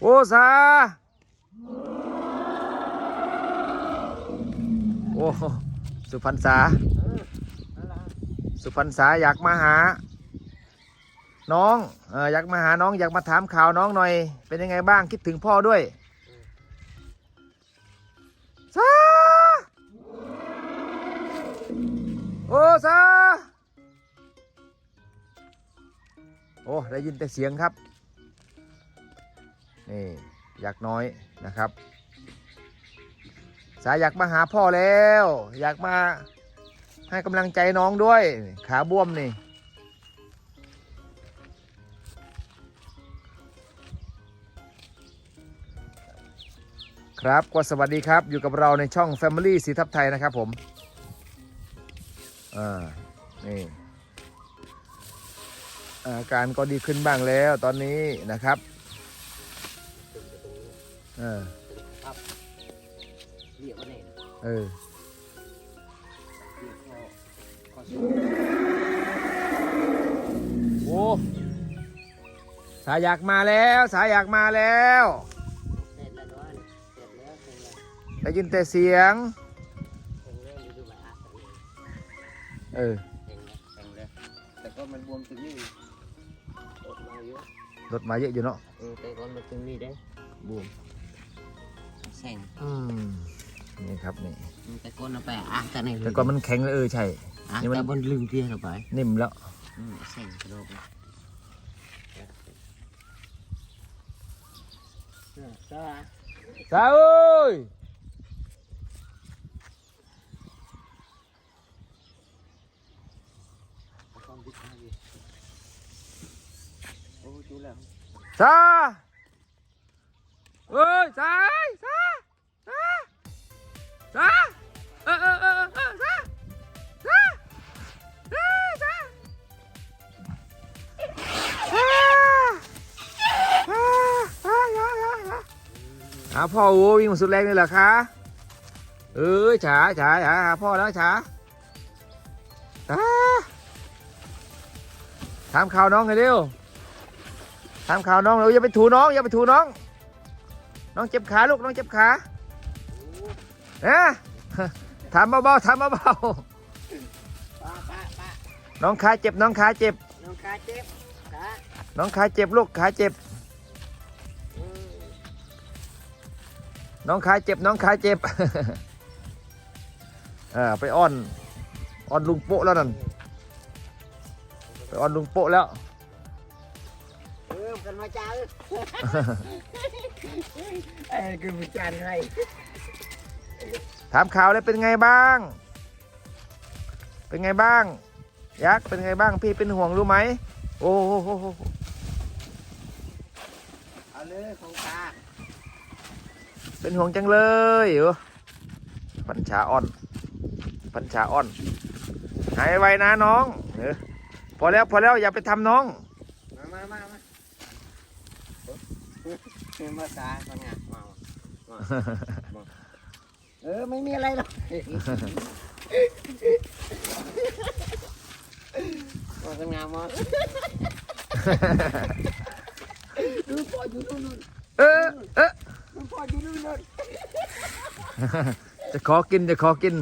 โอ้สาโอ้สุพรรณษาสุพรรณษาอยากมาหา น้องเอออยากมาหาน้องอยากมาถามข่าวน้องหน่อย เป็นยังไงบ้างคิดถึงพ่อด้วยซาโอ้ซาโอ้ได้ยินแต่เสียงครับ นี่อยากน้อยนะครับ สายอยากมาหาพ่อแล้ว อยากมาให้กำลังใจน้องด้วย ขาบวมนี่ ครับก็สวัสดีครับอยู่กับเราในช่อง Family สีทับไทยนะครับผมอ่านี่อาการก็ดีขึ้นบ้างแล้วตอนนี้นะครับ เออเรียกว่าไงนะเออเรียกข้อข้อสโอ้สายอยากมาแล้ว สายอยากมาแล้วเสร็จแล้วด้วยเสร็จแล้วเสร็จแล้วได้ยินแต่เสียง เสร็จแล้วดูดูแบบอะเออเสร็จแล้วเสร็จแล้วแต่ก็มันบวมตรงนี้อดมาเยอะรถมาเยอะอยู่เนาะ เออแต่ก่อนมันตรงนี้ได้ บวม แสงอืมนี่ครับนี่แต่ก่อนเอาไปอะแต่ไหนแต่ก่อนมันแข็งเลยเออใช่ อะนี่มัน แต่บนลืมเตี้ยเข้าไปนิ่มแล้วอืมแสงกระโดดเลยเออใช่สาเอ้ยความดิบมากเลยโอ้จูแล้ว สาเอ้ยสา หาพ่อโว้วิ่งมาสุดแรงเลยเหรอคะเอ้ยฉาฉาฉาหาพ่อแล้วฉาอ่าถามข่าวน้องหน่อยเร็วถามข่าวน้องเราอย่าไปถูน้องอย่าไปถูน้อง น้องเจ็บขาลูกน้องเจ็บขาเอ๊ะถามเบาๆถามเบาป้าป้าป้าๆน้องขาเจ็บน้องขาเจ็บ น้องขาเจ็บขาน้องขาเจ็บลูกขาเจ็บ น้องขาเจ็บน้องขาเจ็บเออไปอ้อนอ้อนลุงโปะแล้วนั่นไปอ้อนลุงโปะแล้วเออกันมาจ้าเอ้ยคือมาจ้าให้ถามข่าวเลยเป็นไงบ้าง เป็นไงบ้าง ยักษ์เป็นไงบ้างพี่เป็นห่วงรู้ไหมโอ้โหเอาเลยของตา เป็นห่วงจังเลยเหรอปัญชาอ่อน ปัญชาอ่อน หายไวนะน้องเออพอแล้วพอแล้วอย่าไปทำน้อง มามามามาเออมาตาคนงานมามามาเออไม่มีอะไรหรอกมาคนงานมาดูพ่ออยู่นู่นนู่นเออเออ ดูพ่ออยู่นู่นนู่น จะขอกินจะขอกิน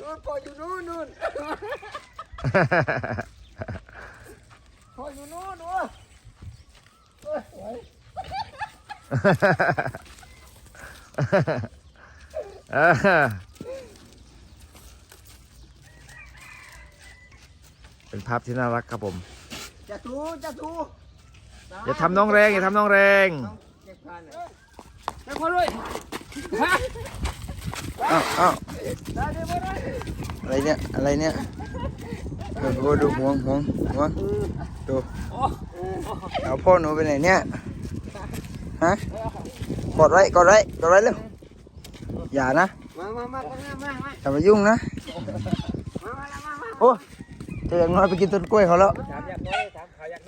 ดูพ่ออยู่นู่นนู่นพ่ออยู่นู่นนู่นเอ้ยไว้เออเป็นภาพที่น่ารักครับผมจะทูจะทูอย่าทำน้องแรงอย่าทำน้องแรงน้องเก็บพันเลยไม่พอด้วย อ้าวอ้าวอะไรเนี่ย อะไรเนี่ยดูดูห่วงห่วงห่วงดูเอาพ่อหนูไปไหนเนี่ย ฮะ กดไว้ กดไว้ กดไว้เร็ว อย่านะ มามามามามาอย่าไปยุ่งนะ โอ้จะอย่างน้อยไปกินต้นกล้วยเขาแล้ว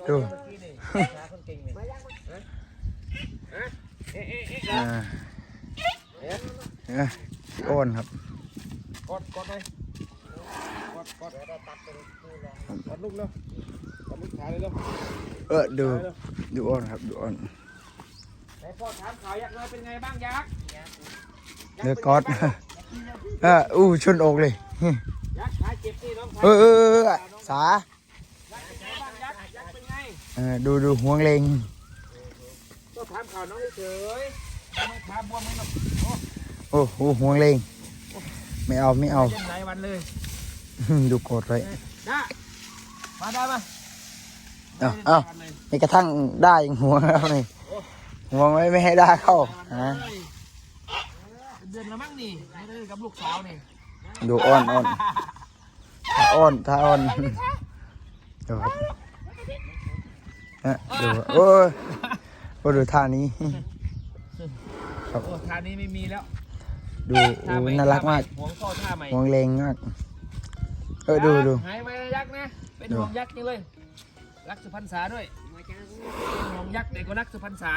ดู เมื่อกี้นี่หาคนเก่งนี่มายังมาฮะฮะเอ๊ะเอ๊ะเอ๊ะอ่าเนี่ยพี่อ้นครับกดกดเลยกดกดแล้วตัดตรงนี้แล้วกดลูกเร็วกดลูกขาเลยเร็วเออดูดูอ้นครับดูอ้นพ่อถามข่าวยักษ์น้อยเป็นไงบ้างยักษ์เดือกอดเอออู้ชนอกเลยยักษ์ขาเจ็บนี่น้องชายเออเออเออเออสายักษ์เป็นไงบ้างยักษ์ยักษ์เป็นไงเออดูดูห่วงเลงก็ถามข่าวน้องเฉยๆน้องขาบวมไหมน้อง โอ้โหห่วงเลงไม่เอาไม่เอาเล่นหลายวันเลย ดูกดไว้ได้มาได้ปะเอาเอานี่กระทั่งได้ยังห่วงแล้วนี่ห่วงไว้ไม่ให้ได้เข้าฮะเดือนละมั้งนี่ไม่ได้กับลูกสาวนี่ดูอ้อนอ้อนถ้าอ้อนถ้าอ้อนดูครับฮะดูโอ้ยโอ้ดูท่านี้โอ้ท่านี้ไม่มีแล้ว ดูท่าโอ้ใหม่น่ารักมากห่วงเข้าท่าใหม่ห่วงเลงมาก เออดูดูหายไปยักษ์นะ เป็นดูห่วงยักษ์จริงเลย รักสุพรรณษาด้วยเป็นห่วงยักษ์แต่ก็รักสุพรรณษา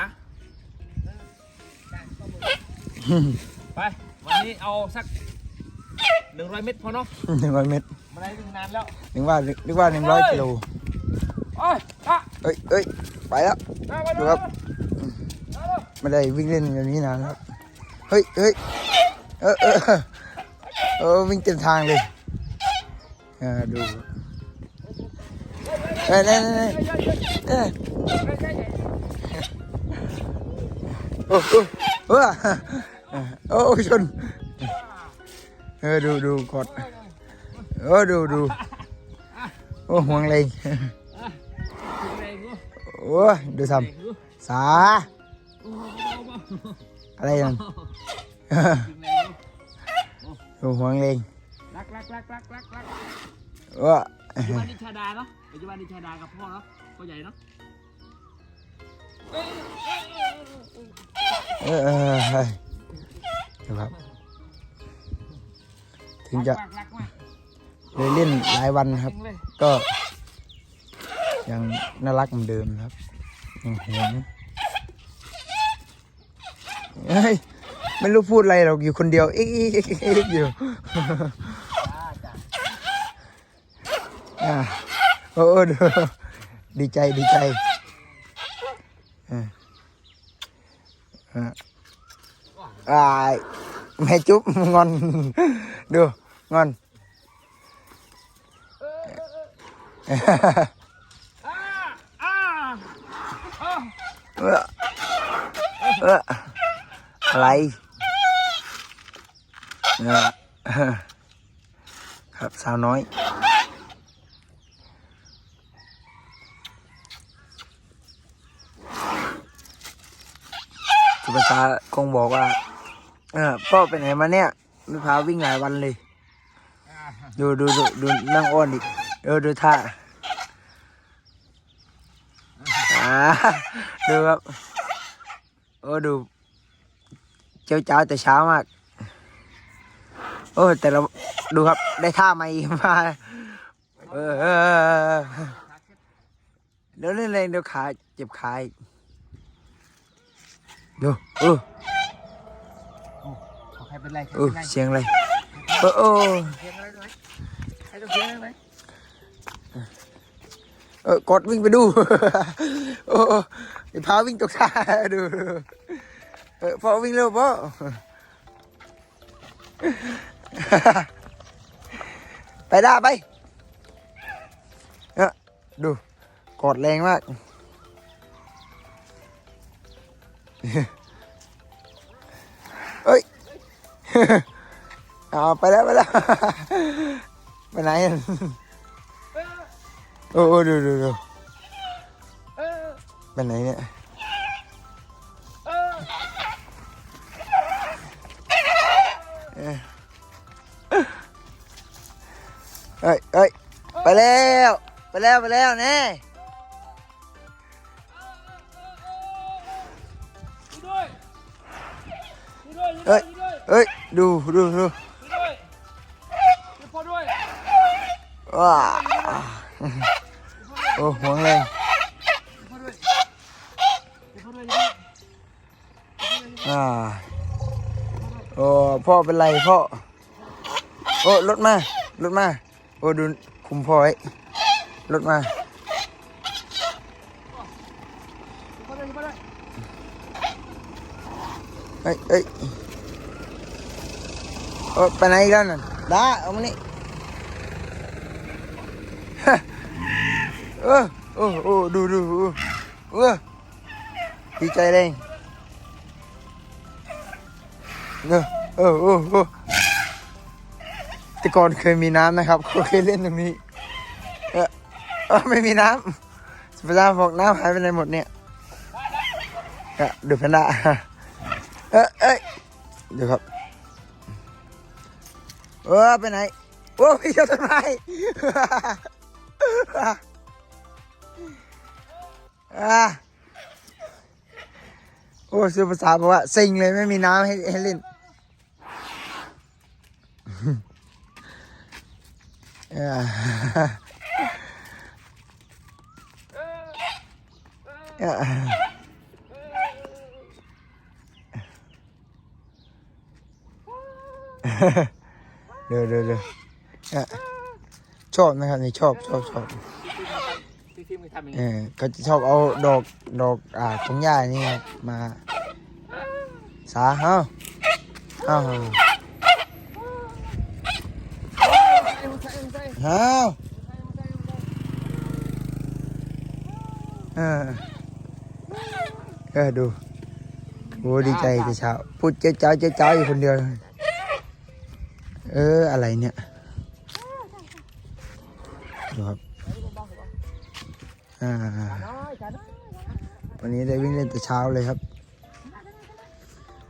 ไป วันนี้เอาสักหนึ่งร้อยเมตรพอเนาะหนึ่งร้อยเมตรมาได้วิ่งนานแล้วนึกว่านึกว่าหนึ่งร้อยกิโลโอ้ยอะเอ้ยเอ้ยไปแล้วมามาดูครับไม่ได้วิ่งเล่นแบบนี้นานแล้วเฮ้ยเฮ้ย เออเออเออวิ่งเต็มทางเลยอ่าดูเอ้ยนี่นี่เอ้ยโอ้โหเออโอ้ชนเออดูดูกดเออดูดูโอ้ห่วงเลยโอ้ดูทำสาอะไรนั่น ดูห่วงเลยรักรักรักรักรักรักว่าปัจจุบันนิชาดาเนาะปัจจุบันนิชาดากับพ่อเนาะพ่อใหญ่เนาะเออเออเฮ้ยดูครับถึงจะรักรักมากเลยเล่นหลายวันครับจริงเลยก็ยังน่ารักเหมือนเดิมครับยังหวงเฮ้ย ไม่รู้พูดอะไรหรอกอยู่คนเดียวเอ๊ะเอ๊ะเอ๊ะเอ๊ะอยู่จ้าจ้าอ่าโอ้โอ้ดูดีใจดีใจอ่าอ่าอ่าแม่จุ๊บงอนดูงอนอ่าอ่าอ่าเออเออะไร นี่ยครับสาวน้อยสุภาษาคงบอกว่า เออพ่อไปไหนมาเนี่ยไม่พาวิ่งหลายวันเลย ดูดูดูดูนั่งอ้อนอีกเออดูท่าอ่าดูครับ โอ้ดู เจ้าเจ้าแต่เช้ามาก โอ้แต่เราดูครับได้ท่าใหม่มาเออเออเออเออเดี๋ยวเล่นอะไรเดี๋ยวขาเจ็บขาอีกดูเออขอใครเป็นไรใครเออเป็นไรเสียงอะไรเออเออเสียงอะไรไหมใครต้องเสียงอะไรไหมเออกดวิ่งไปดูโอ้ไอ้พาวิ่งตกท่าดูเออพ่อวิ่งเร็วพ่อ ไปได้ไปเออดูกดแรงมากเฮ้ย เอาไปแล้วไปแล้ว ไปไหนอะโอ้โอ้ดูดูดูเออไปไหนเนี่ย เอ้ยเอ้ยไปแล้ว ไปแล้วไปแล้วแน่เอ้ยเอ้ยดูดูดูว้าโอ้ห่วงเลยอ่าโอ้พ่อเป็นไรพ่อโอ้รถมารถมา โอ้ดูคุมพ่อไว้รถมาช่วยพ่อด้ยเอ้ยเอ้ไปไหนอีกแล้วน่ะด้าเอามานี่ฮะเออโอ้โอ้ดูดูเออดีใจเลยเออเออเออเออ แต่ก่อนเคยมีน้ำนะครับเขาเคยเล่นตรงนี้ เออเออไม่มีน้ำสุภาพบอกน้ำหายไปไหนหมดเนี่ยเออดูแพนด้าเออเอ้ยเดี๋ยวครับเออไปไหนโอ้พี่เจ้าต้นไม้อะโอ้ซื้อภาษาบอกว่าซิงเลยไม่มีน้ำให้ให้เล่น อ่าอ่าเดี๋ยวเดี๋ยวเดี๋ยวอะชอบนะครับนี่ชอบชอบชอบที่ที่มึงทำอย่างเอนี้อเขาจะชอบเอาดอกดอกอ่าของย่านี่มาสาเฮาเฮา เฮาเออเออดูโอ้ดีใจแต่เช้าพูดเจ้าเจ้าเจ้าเจ้าอยู่คนเดียว เอออะไรเนี่ยดูครับอ่าวันนี้ได้วิ่งเล่นแต่เช้าเลยครับ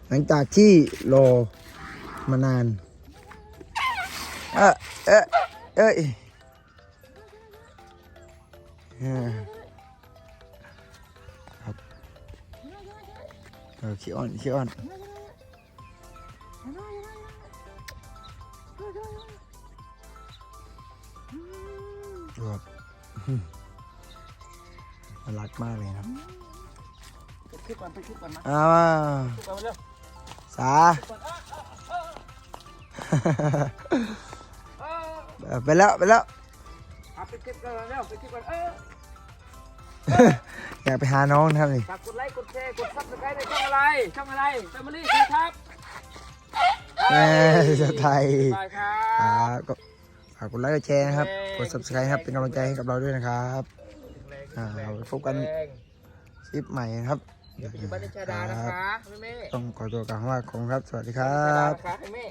หลังจากที่รอมานาน เอะเอะ เอ้ยเออครับเออขี้อ่อนขี้อ่อนดูครับอื้อหือมันรักมากเลยนะครับคลิปก่อนไปคลิปก่อนมาอ้าวคลิปก่อนมาเร็วสา เออไปแล้วไปแล้วเอาไปคลิปก่อนเร็วไปคลิปก่อนเอออยากไปหาน้องนะครับนี่ฝากกดไลค์กดแชร์กดซับสไครต์ในช่องอะไรช่องอะไรแฟมิลี่คือครับแม่สไทยบายครัอ่าบก็ฝากกดไลค์กดแชร์นะครับกด subscribe ครับเป็นกำลังใจให้กับเราด้วยนะครับอ่าเราไปพบกันคลิปใหม่นะครับเดี๋ยวปัจจุบันนิชาดานะคะแม่แม่ต้องขอตัวกล่าวคำว่าขอบคุณครับ สวัสดีครัชาดาบนะคะให้แม่